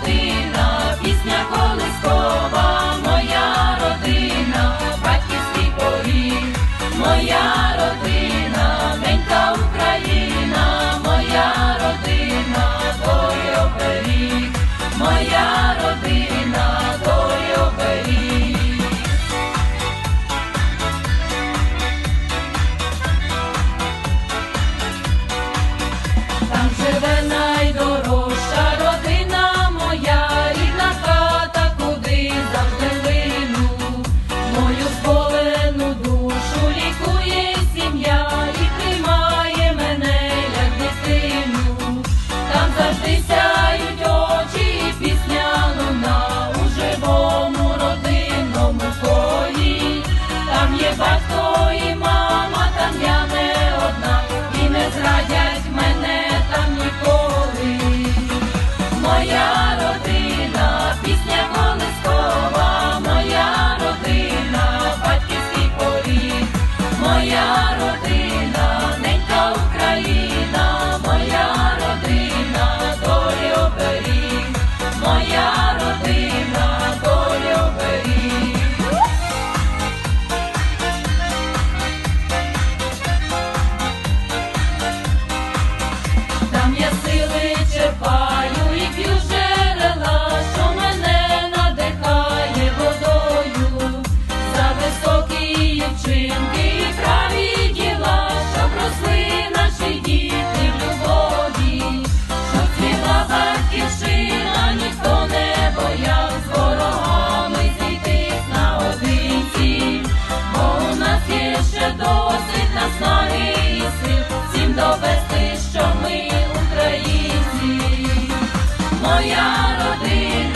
хатина, пісня колискова, моя родина, батьківський поріг, моя родина, ненька Україна, моя родина, той оберіг, моя родина, той оберіг. Там живе. moja narodiny.